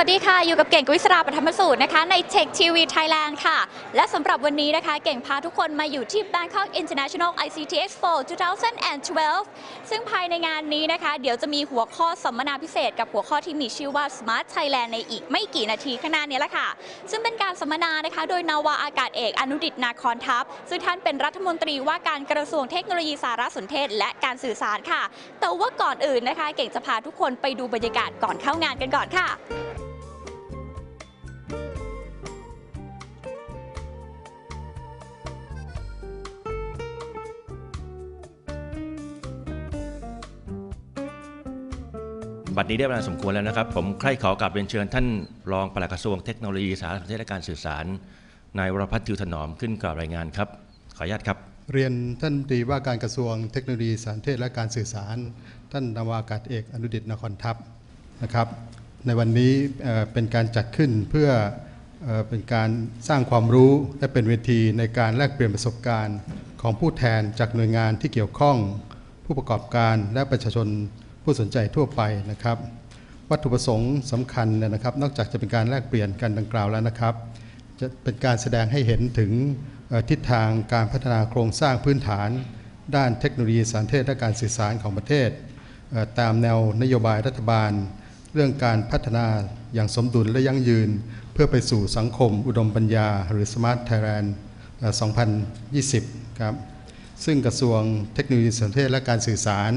สวัสดีค่ะ อยู่กับเก่งกวิศราปฐมสูตรนะคะ ใน Tech TV Thailand ค่ะ และสำหรับวันนี้นะคะ เก่งพาทุกคนมาอยู่ที่ Bangkok International ICT Expo 2012 ซึ่งภายในงานนี้นะคะ เดี๋ยวจะมีหัวข้อสัมมนาพิเศษ กับหัวข้อที่มีชื่อว่า Smart Thailand ในอีกไม่กี่นาทีข้างหน้านี้แหละค่ะ ซึ่งเป็นการสัมมนานะคะ โดยนาวาอากาศเอกอนุดิตนาคอนทัพ ซึ่งท่านเป็นรัฐมนตรีว่าการกระทรวงเทคโนโลยีสารสนเทศ และการสื่อสารค่ะ แต่ว่าก่อนอื่นนะคะ เก่งจะพาทุกคนไปดูบรรยากาศก่อนเข้างานกันก่อนค่ะ บัดนี้ได้เวลาสมควรแล้วนะครับ ผมใคร่ขอกลับเรียนเชิญท่านรองปลัดกระทรวงเทคโนโลยีสารสนเทศและการสื่อสารนายวรพัฒน์ทิวถนอมขึ้นกล่าวรายงานครับ ขออนุญาตครับ เรียนท่านรัฐมนตรีว่าการกระทรวงเทคโนโลยีสารสนเทศและการสื่อสาร ท่านนาวากาศเอกอนุดิตนครทัพนะครับ ในวันนี้เป็นการจัดขึ้นเพื่อเป็นการสร้างความรู้และเป็นเวทีในการแลกเปลี่ยนประสบการณ์ ของผู้แทนจากหน่วยงานที่เกี่ยวข้อง ผู้ประกอบการและประชาชน ผู้สนใจทั่วไปนะครับ วัตถุประสงค์สำคัญนะครับ นอกจากจะเป็นการแลกเปลี่ยนกันดังกล่าวแล้วนะครับ จะเป็นการแสดงให้เห็นถึงทิศทางการพัฒนาโครงสร้างพื้นฐาน ด้านเทคโนโลยีสารสนเทศและการสื่อสารของประเทศ ตามแนวนโยบายรัฐบาล เรื่องการพัฒนาอย่างสมดุลและยั่งยืน เพื่อไปสู่สังคมอุดมปัญญา หรือ Smart Thailand เอ่อ2020 ครับ ซึ่งกระทรวงเทคโนโลยีสารสนเทศและการสื่อสาร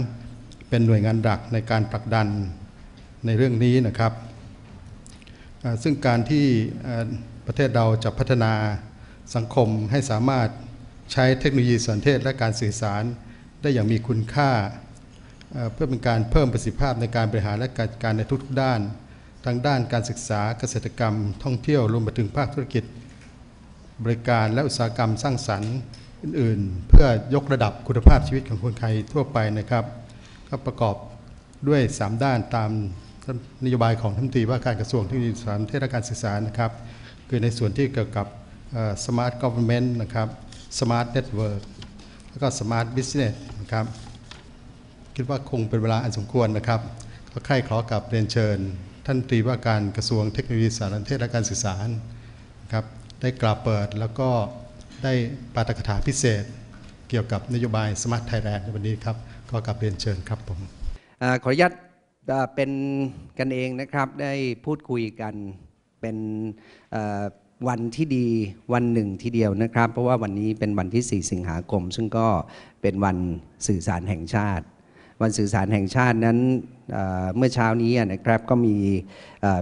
เป็นหน่วยงานหลักในการผลักดันในเรื่องนี้นะครับซึ่งการที่ประเทศเราจะพัฒนาสังคมให้สามารถใช้เทคโนโลยีสารสนเทศและการสื่อสารได้อย่างมีคุณค่าเอ่อเพื่อเป็นการเพิ่มประสิทธิภาพในการบริหารและการจัดการในทุกๆด้าน ทั้งด้านการศึกษาเกษตรกรรม ท่องเที่ยวรวมไปถึงภาคธุรกิจ บริการและอุตสาหกรรมสร้างสรรค์อื่น ๆ เพื่อยกระดับคุณภาพชีวิตของคนไทยทั่วไปนะครับ ก็ประกอบด้วย 3 ด้านตามนโยบายของท่านตรีว่าการกระทรวงเทคโนโลยีสารสนเทศและการสื่อสารนะครับ คือในส่วนที่เกี่ยวกับเอ่อ smart government นะครับ smart network แล้วก็ smart business นะครับ คิดว่าคงเป็นเวลาอันสมควรนะครับ ก็ใคร่ขอกับเรียนเชิญ ท่านตรีว่าการกระทรวงเทคโนโลยีสารสนเทศและการสื่อสารนะครับได้กล่าวเปิดแล้วก็ได้ปาฐกถาพิเศษ เกี่ยวกับนโยบาย Smart Thailand ในวันนี้ครับ ก็กลับเรียนเชิญครับผมอขออนุญาตเป็นกันเองนะครับได้พูดคุยกันเป็นวันที่ดีวันหนึ่งทีเดียวนะครับ เพราะว่าวันนี้เป็นวันที่ 4 สิงหาคม ซึ่งก็เป็นวันสื่อสารแห่งชาติ วันสื่อสารแห่งชาตินั้นเมื่อเช้านี้นะครับก็มี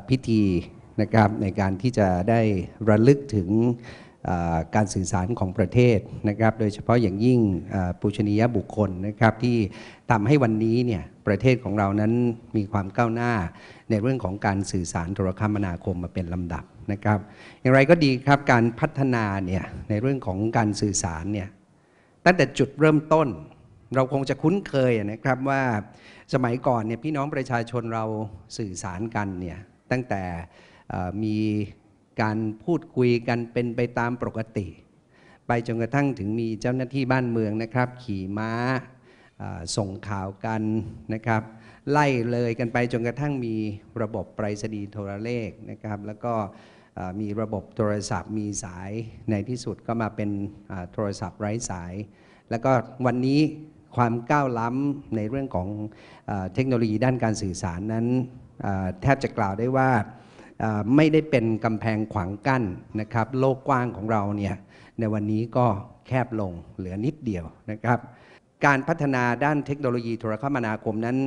พิธีนะครับในการที่จะได้ระลึกถึง การสื่อสารของประเทศนะครับ โดยเฉพาะอย่างยิ่งปูชนียบุคคลนะครับที่ทำให้วันนี้เนี่ยประเทศของเรานั้นมีความก้าวหน้าในเรื่องของการสื่อสารโทรคมนาคมมาเป็นลำดับนะครับ อย่างไรก็ดีครับการพัฒนาเนี่ยในเรื่องของการสื่อสารเนี่ยตั้งแต่จุดเริ่มต้นเราคงจะคุ้นเคยนะครับว่าสมัยก่อนเนี่ยพี่น้องประชาชนเราสื่อสารกันเนี่ยตั้งแต่มี การพูดคุยกันเป็นไปตามปกติ ไปจนกระทั่งถึงมีเจ้าหน้าที่บ้านเมืองนะครับ ขี่ม้าส่งข่าวกันนะครับไล่เลยกันไปจนกระทั่งมีระบบไปรษณีย์โทรเลขนะครับ แล้วก็มีระบบโทรศัพท์มีสายในที่สุดก็มาเป็นโทรศัพท์ไร้สาย แล้วก็วันนี้ความก้าวล้ำในเรื่องของอเทคโนโลยีด้านการสื่อสารนั้น แทบจะกล่าวได้ว่าอ่า ไม่ได้เป็นกำแพงขวางกั้นนะครับ โลกกว้างของเราเนี่ยในวันนี้ก็แคบลงเหลือนิดเดียวนะครับการพัฒนาด้านเทคโนโลยีโทรคมนาคมนั้น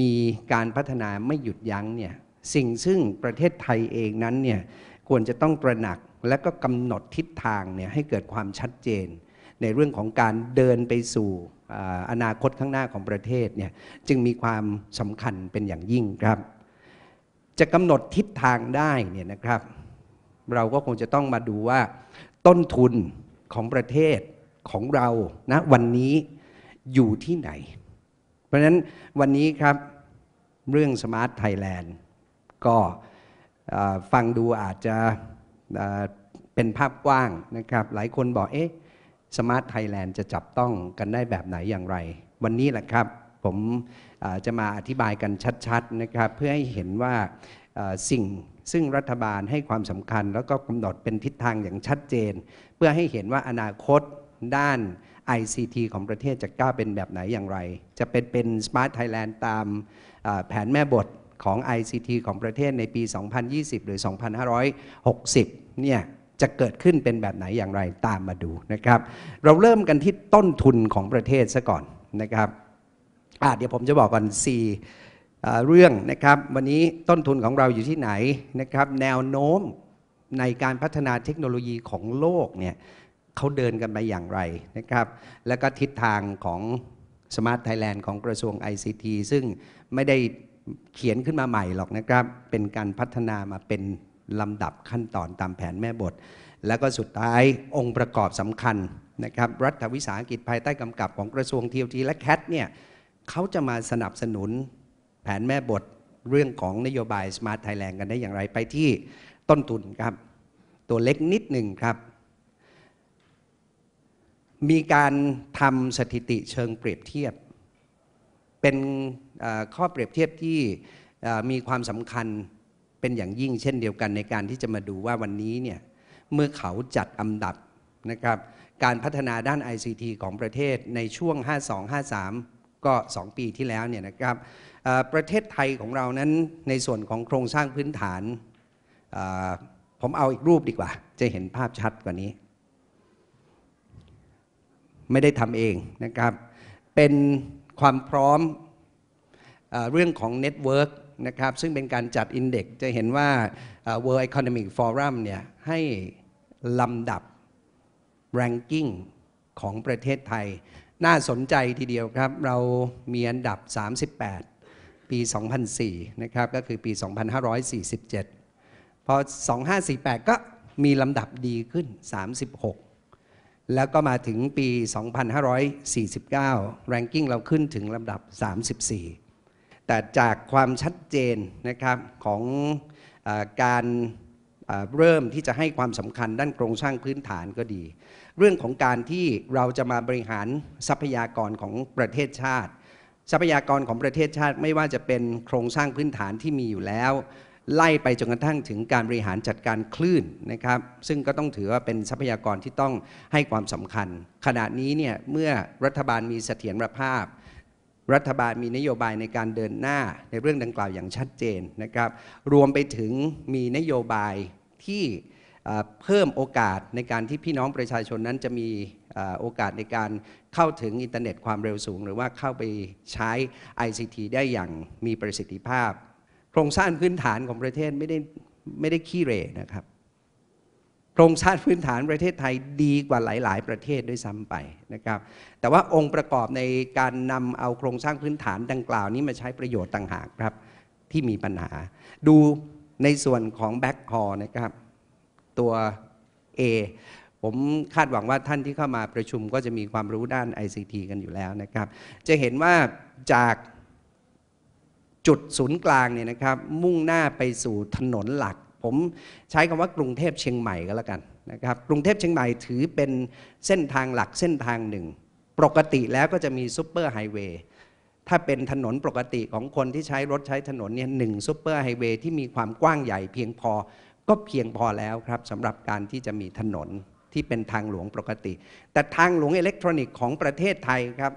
มีการพัฒนาไม่หยุดยั้งเนี่ยสิ่งซึ่งประเทศไทยเองนั้นเนี่ยควรจะต้องตระหนักและก็กำหนดทิศทางเนี่ยให้เกิดความชัดเจน ในเรื่องของการเดินไปสู่อ่าอนาคตข้างหน้าของประเทศเนี่ยจึงมีความสำคัญเป็นอย่างยิ่งครับ จะกำหนดทิศทางได้เนี่ยนะครับ เราก็คงจะต้องมาดูว่า ต้นทุนของประเทศของเรานะวันนี้อยู่ที่ไหน เพราะฉะนั้นวันนี้ครับเรื่อง Smart Thailand ก็ฟังดูอาจจะเป็นภาพกว้างนะครับ หลายคนบอกเอ๊ะ Smart Thailand จะจับต้องกันได้แบบไหนอย่างไร วันนี้แหละครับ ผมจะมาอธิบายกันชัดๆนะครับ เพื่อให้เห็นว่าสิ่งซึ่งรัฐบาลให้ความสำคัญ แล้วก็กำหนดเป็นทิศทางอย่างชัดเจน เพื่อให้เห็นว่าอนาคตด้าน ICT ของประเทศจะก้าวเป็นแบบไหนอย่างไร จะเป็นเป็น Smart Thailand ตามแผนแม่บทของ ICT ของประเทศในปี 2020 หรือ 2560 เนี่ยจะเกิดขึ้นเป็นแบบไหนอย่างไรตามมาดูนะครับ เราเริ่มกันที่ต้นทุนของประเทศซะก่อนนะครับ อะเดี๋ยวผมจะบอกก่อน4อ่เรื่องนะครับ วันนี้ต้นทุนของเราอยู่ที่ไหนนะครับ แนวโน้มในการพัฒนาเทคโนโลยีของโลกเนี่ยเขาเดินกันไปอย่างไรนะครับ แล้วก็ทิศทางของ Smart Thailand ของกระทรวง ICT ซึ่งไม่ได้เขียนขึ้นมาใหม่หรอกนะครับ เป็นการพัฒนามาเป็นลำดับขั้นตอนตามแผนแม่บท แล้วก็สุดท้ายองค์ประกอบสำคัญนะครับ รัฐวิสาหกิจภายใต้กำกับของกระทรวง TLT และ CAT เนี่ย เขาจะมาสนับสนุนแผนแม่บทเรื่องของนโยบาย Smart Thailand กันได้อย่างไรไปที่ต้นทุนครับ ตัวเล็กนิดหนึ่งครับ มีการทำสถิติเชิงเปรียบเทียบ เป็นข้อเปรียบเทียบที่มีความสำคัญเป็นอย่างยิ่งเช่นเดียวกันในการที่จะมาดูว่าวันนี้เนี่ยเมื่อเขาจัดอันดับนะครับการพัฒนาด้าน ICT ของประเทศในช่วง 52-53 ก็ 2 ปีที่แล้วเนี่ยนะครับประเทศไทยของเรานั้นในส่วนของโครงสร้างพื้นฐาน ผมเอาอีกรูปดีกว่า จะเห็นภาพชัดกว่านี้ ไม่ได้ทำเองนะครับ เป็นความพร้อมเอเรื่องของเน็ตเวิร์กนะครับซึ่งเป็นการจัดอินเด็กจะเห็นว่า World Economic Forum เนี่ยให้ลำดับ ranking ของประเทศไทย น่าสนใจทีเดียวครับ เรามีอันดับ 38 ปี 2004 นะครับ ก็คือปี 2547 พอ 2548 ก็มีลำดับดีขึ้น 36 แล้วก็มาถึงปี 2549 ranking เราขึ้นถึงลำดับ 34 แต่จากความชัดเจนนะครับของอการเริ่มที่จะให้ความสำคัญด้านโครงสร้างพื้นฐานก็ดี เรื่องของการที่เราจะมาบริหารทรัพยากรของประเทศชาติ ทรัพยากรของประเทศชาติไม่ว่าจะเป็นโครงสร้างพื้นฐานที่มีอยู่แล้ว ไล่ไปจนกระทั่งถึงการบริหารจัดการคลื่นนะครับ ซึ่งก็ต้องถือว่าเป็นทรัพยากรที่ต้องให้ความสำคัญ ขณะนี้เนี่ยเมื่อรัฐบาลมีเสถียรภาพรัฐบาลมีนโยบายในการเดินหน้าในเรื่องดังกล่าวอย่างชัดเจนนะครับ รวมไปถึงมีนโยบายที่ เพิ่มโอกาสในการที่พี่น้องประชาชนนั้นจะมีโอกาสในการเข้าถึงอินเทอร์เน็ตความเร็วสูง หรือว่าเข้าไปใช้ ICT ได้อย่างมีประสิทธิภาพ โครงสร้างพื้นฐานของประเทศไม่ได้ไม่ได้ขี้เร่นะครับ โครงสร้างพื้นฐานประเทศไทยดีกว่าหลาย ๆ ประเทศด้วยซ้ำไปนะครับ แต่ว่าองค์ประกอบในการนำเอาโครงสร้างพื้นฐานดังกล่าวนี้มาใช้ประโยชน์ต่างหากครับที่มีปัญหา ดูในส่วนของแบ็คฮอนะครับ ตัว A ผมคาดหวังว่าท่านที่เข้ามาประชุมก็จะมีความรู้ด้าน ICT กันอยู่แล้วนะครับ จะเห็นว่าจากจุดศูนย์กลางเนี่ยนะครับ มุ่งหน้าไปสู่ถนนหลัก ผมใช้คำว่ากรุงเทพเชียงใหม่ก็แล้วกันนะครับ กรุงเทพเชียงใหม่ถือเป็นเส้นทางหลักเส้นทางหนึ่ง ปกติแล้วก็จะมีซุปเปอร์ไฮเวย์ถ้าเป็นถนนปกติของคนที่ใช้รถใช้ถนนเนี่ยหนึ่งซุปเปอร์ไฮเวย์ที่มีความกว้างใหญ่เพียงพอ ก็เพียงพอแล้วครับสำหรับการที่จะมีถนนที่เป็นทางหลวงปกติ แต่ทางหลวงอิเล็กทรอนิกส์ของประเทศไทยครับ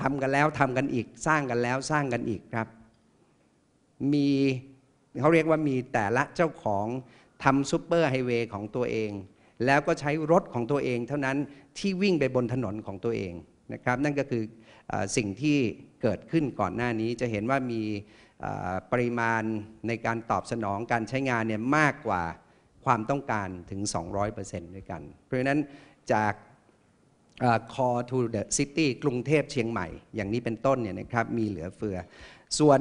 ทำกันแล้วทำกันอีกสร้างกันแล้วสร้างกันอีกครับ มีเขาเรียกว่ามีแต่ละเจ้าของทำซุปเปอร์ไฮเวย์ของตัวเอง แล้วก็ใช้รถของตัวเอง เท่านั้นที่วิ่งไปบนถนนของตัวเองนะครับ นั่นก็คืออสิ่งที่เกิดขึ้นก่อนหน้านี้จะเห็นว่ามี ปริมาณในการตอบสนองการใช้งานเนี่ยมากกว่าความต้องการถึง 200%ด้วยกัน เพราะฉะนั้นจากเอ่อ core to the city กรุงเทพเชียงใหม่ อย่างนี้เป็นต้นเนี่ยนะครับมีเหลือเฟือ ส่วน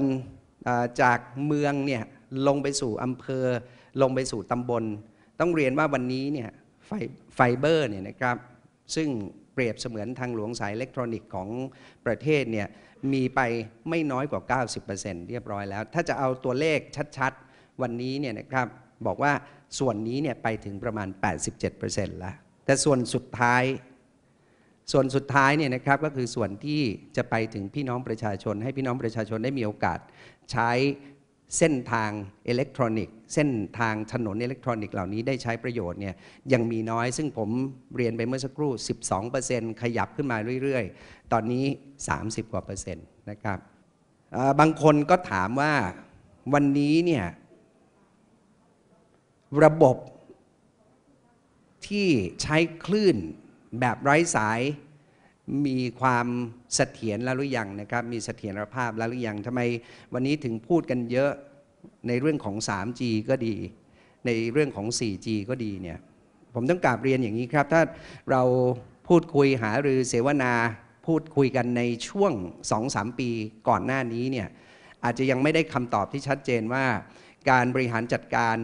จากเมืองเนี่ยลงไปสู่อำเภอ ลงไปสู่ตำบล ต้องเรียนว่าวันนี้เนี่ยไฟไฟเบอร์เนี่ยนะครับซึ่งเปรียบเสมือนทางหลวงสายอิเล็กทรอนิกส์ของประเทศเนี่ย มีไปไม่น้อยกว่า 90%เรียบร้อยแล้ว ถ้าจะเอาตัวเลขชัดๆ วันนี้เนี่ยนะครับบอกว่าส่วนนี้เนี่ยไปถึงประมาณ 87%แล้ว แต่ส่วนสุดท้าย ส่วนสุดท้ายเนี่ยนะครับก็คือส่วนที่จะไปถึงพี่น้องประชาชน ให้พี่น้องประชาชนได้มีโอกาสใช้ เส้นทางอิเล็กทรอนิกส์เส้นทางถนนอิเล็กทรอนิกส์เหล่านี้ได้ใช้ประโยชน์เนี่ยยังมีน้อยซึ่งผมเรียนไปเมื่อสักครู่ 12%ขยับขึ้นมาเรื่อยๆ ตอนนี้ 30 กว่าเปอร์เซ็นต์นะครับบางคนก็ถามว่าวันนี้เนี่ยระบบที่ใช้คลื่นแบบไร้สาย มีความเสถียรแล้วหรือยังนะครับ มีเสถียรภาพแล้วหรือยังทำไมวันนี้ถึงพูดกันเยอะในเรื่องของ 3G ก็ดี ในเรื่องของ 4G ก็ดีเนี่ยผมต้องกราบเรียนอย่างนี้ครับ ถ้าเราพูดคุยหารือเสวนาพูดคุยกันในช่วง 2-3 ปีก่อนหน้านี้เนี่ยอาจจะยังไม่ได้คำตอบที่ชัดเจนว่า การบริหารจัดการ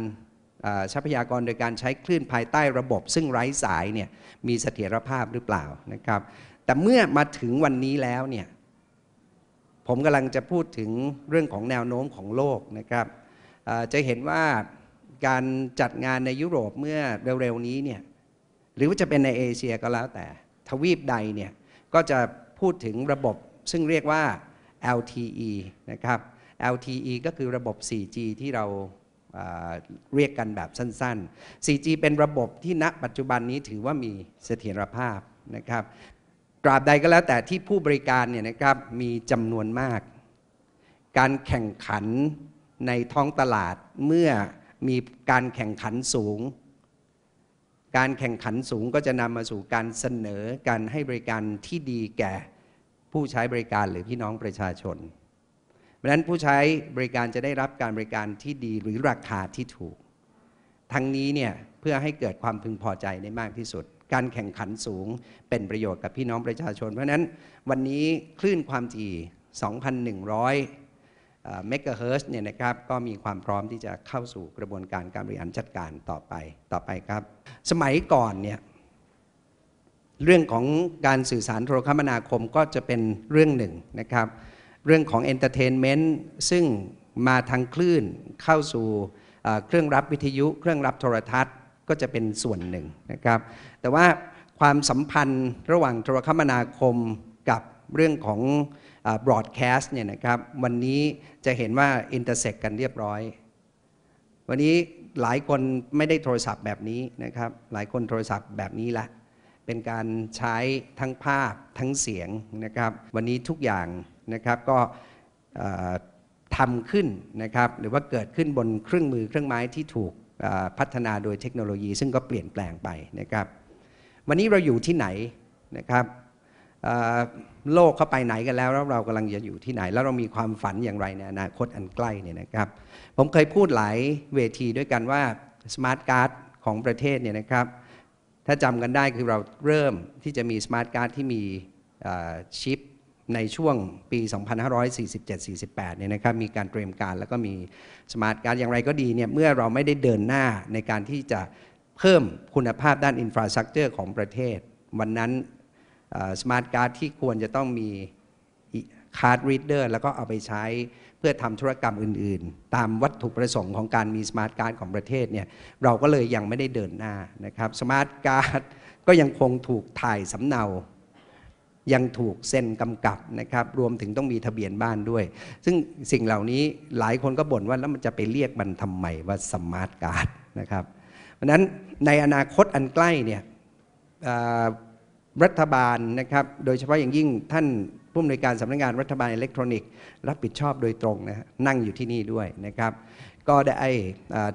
ทรัพยากรโดยการใช้คลื่นภายใต้ระบบ ซึ่งไร้สายเนี่ยมีเสถียรภาพหรือเปล่านะครับ แต่เมื่อมาถึงวันนี้แล้วเนี่ยผมกำลังจะพูดถึงเรื่องของแนวโน้มของโลกนะครับจะเห็นว่าการจัดงานในยุโรปเมื่อเร็วๆนี้เนี่ยหรือว่าจะเป็นในเอเชียก็แล้วแต่ ทวีปใดเนี่ยก็จะพูดถึงระบบซึ่งเรียกว่า LTE นะครับ LTE ก็คือระบบ 4G ที่เราเรียกกันแบบสั้น ๆ 4G เป็นระบบที่ณปัจจุบันนี้ถือว่ามีเสถียรภาพนะครับ ตราบใดก็แล้วแต่ที่ผู้บริการเนี่ยนะครับมีจำนวนมาก การแข่งขันในท้องตลาดเมื่อมีการแข่งขันสูง การแข่งขันสูงก็จะนำมาสู่การเสนอการให้บริการที่ดีแก่ผู้ใช้บริการหรือพี่น้องประชาชนเพราะฉะนั้นผู้ใช้บริการจะได้รับการบริการที่ดีหรือราคาที่ถูก ทั้งนี้เนี่ยเพื่อให้เกิดความพึงพอใจได้มากที่สุด การแข่งขันสูงเป็นประโยชน์กับพี่น้องประชาชน เพราะนั้นวันนี้คลื่นความถี่ 2,100เมกะเฮิรตซ์เนี่ยนะครับก็มีความพร้อมที่จะเข้าสู่กระบวนการการบริหารจัดการต่อไปต่อไปครับ สมัยก่อนเนี่ยเรื่องของการสื่อสารโทรคมนาคมก็จะเป็นเรื่องหนึ่งนะครับ เรื่องของเอนเตอร์เทนเมนต์ซึ่งมาทางคลื่นเข้าสู่เอ่อเครื่องรับวิทยุ เครื่องรับโทรทัศน์ ก็จะเป็นส่วนหนึ่งนะครับ แต่ว่าความสัมพันธ์ระหว่างโทรคมนาคมกับเรื่องของบรอดแคสต์เนี่ยนะครับ วันนี้จะเห็นว่าอินเตอร์เซ็กกันเรียบร้อย วันนี้หลายคนไม่ได้โทรศัพท์แบบนี้นะครับ หลายคนโทรศัพท์แบบนี้ละเป็นการใช้ทั้งภาพทั้งเสียงนะครับ วันนี้ทุกอย่างนะครับก็ทำขึ้นนะครับ หรือว่าเกิดขึ้นบนเครื่องมือเครื่องไม้ที่ถูก พัฒนาโดยเทคโนโลยี ซึ่งก็เปลี่ยนแปลงไปนะครับ วันนี้เราอยู่ที่ไหนนะครับโลกเข้าไปไหนกันแล้วแล้วเรากำลังจะอยู่ที่ไหน แล้วเรามีความฝันอย่างไรในอนาคตอันใกล้เนี่ยนะครับ ผมเคยพูดหลายเวทีด้วยกันว่าสมาร์ทการ์ดของประเทศเนี่ยนะครับ ถ้าจำกันได้คือเราเริ่มที่จะมีสมาร์ทการ์ดที่มีชิป ในช่วงปี 2547-48 เนี่ยนะครับมีการเตรียมการแล้วก็มีสมาร์ทการ์ดอย่างไรก็ดีเนี่ยเมื่อเราไม่ได้เดินหน้าในการที่จะเพิ่มคุณภาพด้านอินฟราสตรักเจอร์ของประเทศ วันนั้นสมาร์ทการ์ดที่ควรจะต้องมีคาร์ดรีดเดอร์แล้วก็เอาไปใช้เพื่อทำธุรกรรมอื่น ๆ ตามวัตถุประสงค์ของการมีสมาร์ทการ์ดของประเทศเนี่ยเราก็เลยยังไม่ได้เดินหน้านะครับสมาร์ทการ์ดก็ยังคงถูกถ่ายสำเนา ยังถูกเซ็นกำกับนะครับ รวมถึงต้องมีทะเบียนบ้านด้วย ซึ่งสิ่งเหล่านี้หลายคนก็บ่นว่าแล้วมันจะไปเรียกมันทำไมว่าสมาร์ทการ์ดนะครับ เพราะนั้นในอนาคตอันใกล้เนี่ยรัฐบาลนะครับ โดยเฉพาะอย่างยิ่งท่านผู้อำนวยการสำนักงานรัฐบาลอิเล็กทรอนิกส์รับผิดชอบโดยตรงนะฮะนั่งอยู่ที่นี่ด้วยนะครับ ก็ได้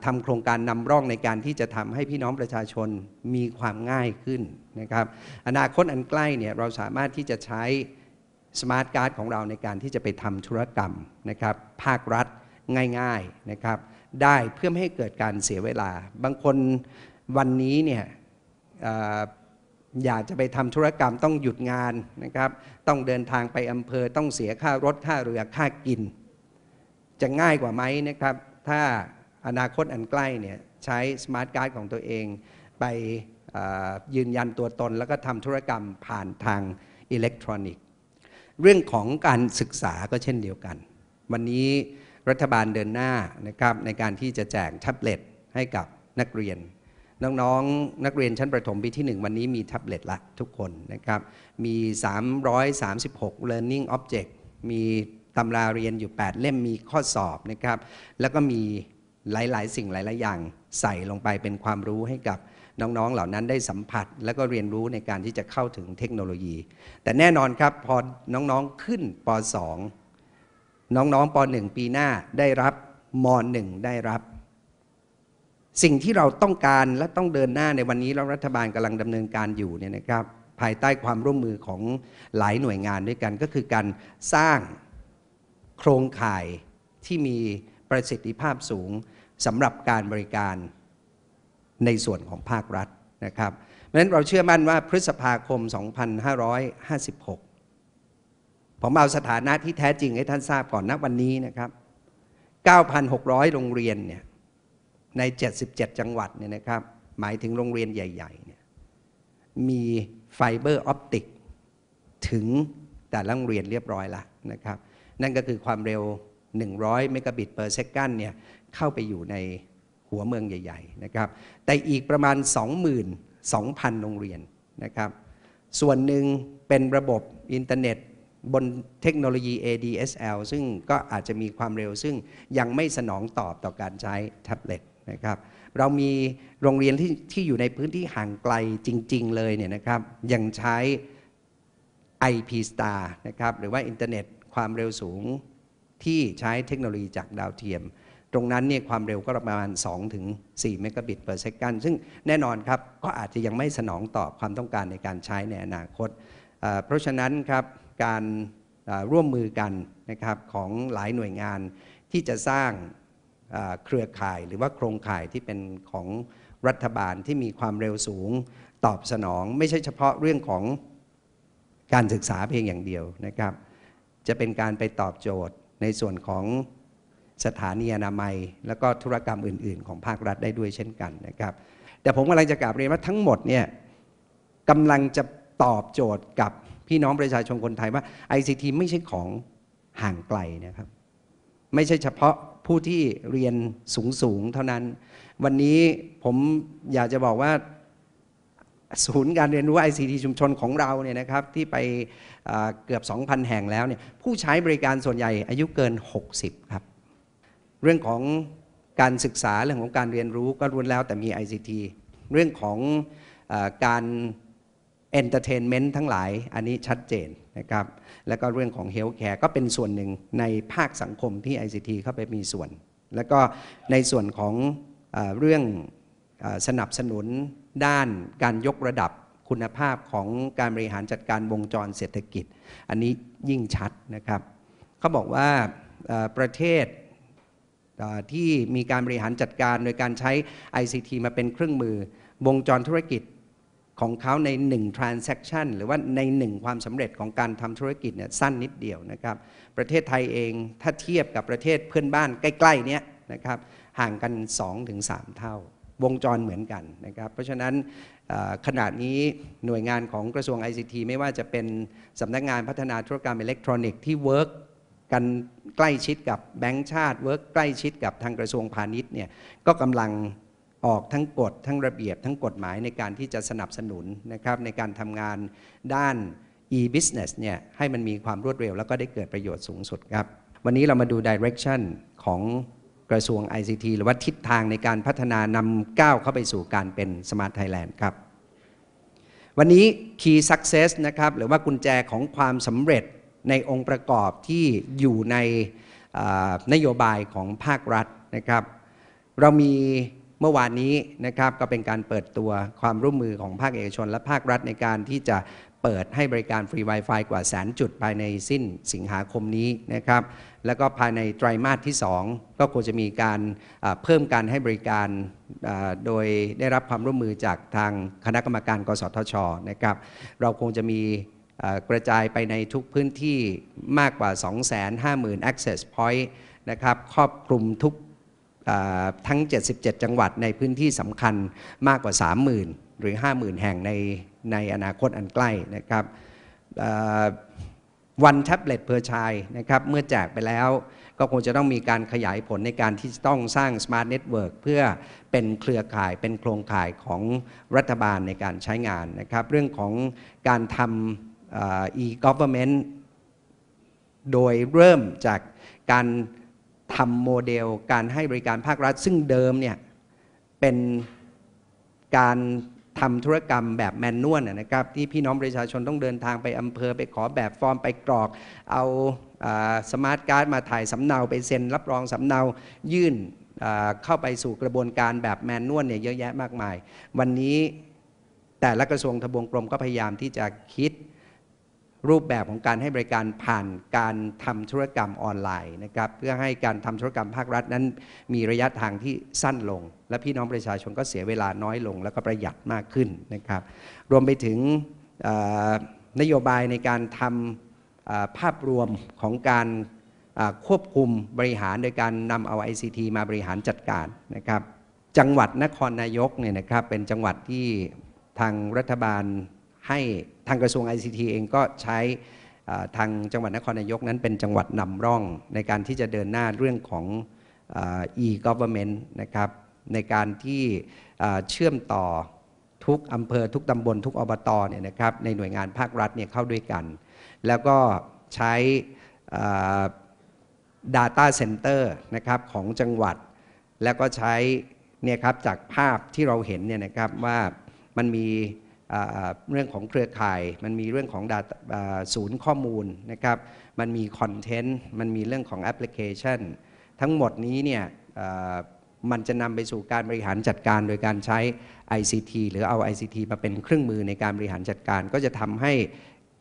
ทำโครงการนำร่องในการที่จะทำให้พี่น้องประชาชนมีความง่ายขึ้นนะครับอนาคตอันใกล้เนี่ยเราสามารถที่จะใช้สมาร์ทการ์ดของเราในการที่จะไปทำธุรกรรมนะครับภาครัฐง่ายๆนะครับได้เพื่อไม่ให้เกิดการเสียเวลา บางคนวันนี้เนี่ยเอ่ออยากจะไปทำธุรกรรมต้องหยุดงานนะครับ ต้องเดินทางไปอำเภอต้องเสียค่ารถค่าเรือค่ากิน จะง่ายกว่าไหมนะครับ ถ้าอนาคตอันใกล้เนี่ยใช้สมาร์ทการ์ดของตัวเองไปยืนยันตัวตน แล้วก็ทำธุรกรรมผ่านทางอิเล็กทรอนิกส์ เรื่องของการศึกษาก็เช่นเดียวกัน วันนี้รัฐบาลเดินหน้านะครับในการที่จะแจกแท็บเล็ตให้กับนักเรียน น้องๆนักเรียนชั้นประถมปีที่ 1 วันนี้มีแท็บเล็ตละทุกคนนะครับ มี 336 learning object มี ตำราเรียนอยู่ 8 เล่มมีข้อสอบนะครับ แล้วก็มีหลาย ๆ สิ่งหลาย ๆ อย่างใส่ลงไปเป็นความรู้ให้กับน้อง ๆ เหล่านั้นได้สัมผัส แล้วก็เรียนรู้ในการที่จะเข้าถึงเทคโนโลยี แต่แน่นอนครับพอน้อง ๆ ขึ้นป .2 น้อง ๆป .1 ปีหน้าได้รับม .1 ได้รับ สิ่งที่เราต้องการและต้องเดินหน้าในวันนี้แล้วรัฐบาลกำลังดำเนินการอยู่เนี่ยนะครับ ภายใต้ความร่วมมือของหลายหน่วยงานด้วยกันก็คือการสร้าง โครงข่ายที่มีประสิทธิภาพสูงสำหรับการบริการในส่วนของภาครัฐนะครับเพราะฉะนั้นเราเชื่อมั่นว่าพฤษภาคม 2556 ผมเอาสถานะที่แท้จริงให้ท่านทราบก่อนณวันนี้นะครับ 9,600 โรงเรียนเนี่ยใน 77 จังหวัดเนี่ยนะครับ หมายถึงโรงเรียนใหญ่ๆเนี่ยมีไฟเบอร์ออปติกถึงแต่ละโรงเรียนเรียบร้อยแล้วนะครับ นั่นก็คือความเร็ว 100 เมกะบิตเปอร์เซกันเนี่ยเข้าไปอยู่ในหัวเมืองใหญ่ๆนะครับแต่อีกประมาณ 22,000 โรงเรียนนะครับส่วนหนึ่งเป็นระบบอินเทอร์เน็ตบนเทคโนโลยี ADSL ซึ่งก็อาจจะมีความเร็วซึ่งยังไม่สนองตอบต่อการใช้แท็บเล็ตนะครับเรามีโรงเรียนที่ที่อยู่ในพื้นที่ห่างไกลจริง ๆ เลยเนี่ยนะครับยังใช้ IP Star นะครับหรือว่าอินเทอร์เน็ต ความเร็วสูงที่ใช้เทคโนโลยีจากดาวเทียม ตรงนั้นเนี่ยความเร็วก็ประมาณ2ถึง4เมกะบิตเปอร์เซกันซึ่งแน่นอนครับ ก็อาจจะยังไม่สนองตอบความต้องการในการใช้ในอนาคตเเพราะฉะนั้นครับการร่วมมือกันนะครับของหลายหน่วยงานที่จะสร้างเเครือข่ายหรือว่าโครงข่ายที่เป็นของรัฐบาลที่มีความเร็วสูงตอบสนอง ไม่ใช่เฉพาะเรื่องของการศึกษาเพียงอย่างเดียวนะครับ จะเป็นการไปตอบโจทย์ในส่วนของสถานีอนามัย แล้วก็ธุรกรรมอื่น ๆ ของภาครัฐได้ด้วยเช่นกันนะครับ แต่ผมกำลังจะกลับเรียนว่าทั้งหมดเนี่ยกำลังจะตอบโจทย์กับพี่น้องประชาชนคนไทยว่า ICT ไม่ใช่ของห่างไกลนะครับ ไม่ใช่เฉพาะผู้ที่เรียนสูงๆเท่านั้น วันนี้ผมอยากจะบอกว่า ศูนย์การเรียนรู้ ICT ชุมชนของเราเนี่ยนะครับที่ไปเอ่อเกือบ 2,000 แห่งแล้วเนี่ยผู้ใช้บริการส่วนใหญ่อายุเกิน 60 ครับ เรื่องของการศึกษาเรื่องของการเรียนรู้ก็ล้วนแล้วแต่มี ICT เรื่องของอการ entertainment ทั้งหลายอันนี้ชัดเจนนะครับแล้วก็เรื่องของ healthcare ก็เป็นส่วนหนึ่งในภาคสังคมที่ ICT เข้าไปมีส่วน แล้วก็ในส่วนของเอเรื่องอสนับสนุน ด้านการยกระดับคุณภาพของการบริหารจัดการวงจรเศรษฐกิจ อันนี้ยิ่งชัดนะครับเขาบอกว่าประเทศที่มีการบริหารจัดการโดยการใช้ ICT มาเป็นเครื่องมือ วงจรธุรกิจของเขาใน 1 transaction หรือว่าใน 1 ความสำเร็จของการทำธุรกิจเนี่ยสั้นนิดเดียวนะครับ ประเทศไทยเองถ้าเทียบกับประเทศเพื่อนบ้านใกล้ ๆ เนี้ยนะครับห่างกัน 2-3 เท่า วงจรเหมือนกันนะครับ เพราะฉะนั้นเอ่อขณะนี้หน่วยงานของกระทรวง ICT ไม่ว่าจะเป็นสำนักงานพัฒนาธุรกรรมอิเล็กทรอนิกส์ที่เวิร์กกันใกล้ชิดกับแบงก์ชาติเวิร์กใกล้ชิดกับทางกระทรวงพาณิชย์เนี่ยก็กำลังออกทั้งกฎทั้งระเบียบทั้งกฎหมายในการที่จะสนับสนุนนะครับในการทำงานด้าน e-business เนี่ยให้มันมีความรวดเร็ว แล้วก็ได้เกิดประโยชน์สูงสุดครับ วันนี้เรามาดู direction ของ กระทรวง ICT หรือว่าทิศทางในการพัฒนานำก้าวเข้าไปสู่การเป็น Smart Thailand ครับ วันนี้ Key Success นะครับหรือว่ากุญแจของความสำเร็จในองค์ประกอบที่อยู่ในนโยบายของภาครัฐนะครับ เรามี เมื่อวานนี้นะครับก็เป็นการเปิดตัวความร่วมมือของภาคเอกชน และภาครัฐในการที่จะเปิดให้บริการฟรี Wi-Fi กว่าแสนจุดภายในสิ้นสิงหาคมนี้นะครับ แล้วก็ภายในไตรมาสที่ 2 ก็ควรจะมีการเพิ่มการให้บริการโดยได้รับความร่วมมือจากทางคณะกรรมการกสทชนะครับ เราคงจะมีกระจายไปในทุกพื้นที่มากกว่า 250,000 access point นะครับ ครอบคลุมทุก ทั้ง 77 จังหวัดในพื้นที่สำคัญมากกว่า 30,000 หรือ 50,000 แห่งในในอนาคตอันใกล้นะครับวันแท็บเล็ตเพอร์ชายนะครับเมื่อแจกไปแล้วก็คงจะต้องมีการขยายผลในการที่ต้องสร้าง Smart Network เพื่อเป็นเครือข่ายเป็นโครงข่ายของรัฐบาลในการใช้งานนะครับ เรื่องของการทำเอ่อ e-government โดยเริ่มจากการ ทำโมเดลการให้บริการภาครัฐ ซึ่งเดิมเนี่ยเป็นการทำธุรกรรมแบบแมนนวลนะครับที่พี่น้องประชาชนต้องเดินทางไปอำเภอไปขอแบบฟอร์มไปกรอก เอาสมาร์ทการ์ดมาถ่ายสำเนาไปเซ็นรับรองสำเนายื่นเข้าไปสู่กระบวนการแบบแมนนวลเนี่ยเยอะแยะมากมาย วันนี้แต่ละกระทรวงทบวงกรมก็พยายามที่จะคิด รูปแบบของการให้บริการผ่านการทำธุรกรรมออนไลน์นะครับเพื่อให้การทำธุรกรรมภาครัฐนั้น มีระยะทางที่สั้นลง และพี่น้องประชาชนก็เสียเวลาน้อยลง แล้วก็ประหยัดมากขึ้นนะครับ รวมไปถึงนโยบายในการทำเอ่อภาพรวมของการควบคุมบริหารโดยการนำเอา ICT มาบริหารจัดการนะครับ จังหวัดนครนายกเนี่ยนะครับเป็นจังหวัดที่ทางรัฐบาล ให้ทางกระทรวง ICT เองก็ใช้ทางจังหวัดนครนายกนั้นเป็นจังหวัดนำร่องในการที่จะเดินหน้าเรื่องของ e-government นะครับในการที่เชื่อมต่อทุกอำเภอทุกตำบลทุกอบตเนี่ยนะครับในหน่วยงานภาครัฐเนี่ยเข้าด้วยกัน แล้วก็ใช้อ่า Data Center นะครับของจังหวัด แล้วก็ใช้เนี่ยครับจากภาพที่เราเห็นเนี่ยนะครับว่ามันมี เรื่องของเครือข่าย มันมีเรื่องของ data ศูนย์ข้อมูลนะครับ มันมีคอนเทนต์ มันมีเรื่องของแอปพลิเคชัน ทั้งหมดนี้เนี่ยมันจะนำไปสู่การบริหารจัดการโดยการใช้ ICT หรือเอา ICT มาเป็นเครื่องมือในการบริหารจัดการ ก็จะทำให้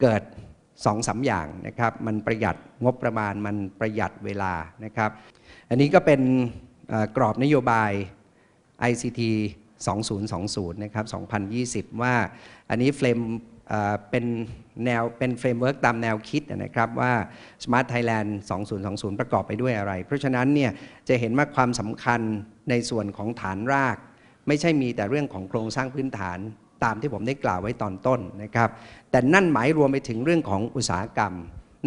เกิด2อสาอย่างนะครับ มันประหยัดงบประมาณ มันประหยัดเวลานะครับ อันนี้ก็เป็นกรอบนโยบาย ICT 2020 นะครับ 2020 ว่าอันนี้เฟรมเป็นแนวเป็นเฟรมเวิร์กตามแนวคิดนะครับว่า Smart Thailand 2020 ประกอบไปด้วยอะไร เพราะฉะนั้นเนี่ยจะเห็นว่าความสำคัญในส่วนของฐานราก ไม่ใช่มีแต่เรื่องของโครงสร้างพื้นฐานตามที่ผมได้กล่าวไว้ตอนต้นนะครับ แต่นั่นหมายรวมไปถึงเรื่องของอุตสาหกรรม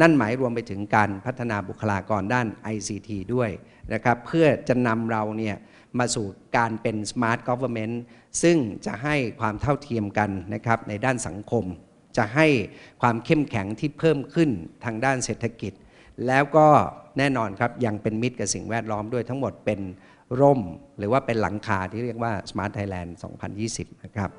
นั่นหมายรวมไปถึงการพัฒนาบุคลากรด้าน ICT ด้วยนะครับเพื่อจะนำเราเนี่ย มาสู่การเป็น Smart Government ซึ่งจะให้ความเท่าเทียมกันนะครับในด้านสังคม จะให้ความเข้มแข็งที่เพิ่มขึ้นทางด้านเศรษฐกิจ แล้วก็แน่นอนครับยังเป็นมิตรกับสิ่งแวดล้อมด้วยทั้งหมดเป็นร่ม หรือว่าเป็นหลังคาที่เรียกว่า Smart Thailand 2020 นะครับ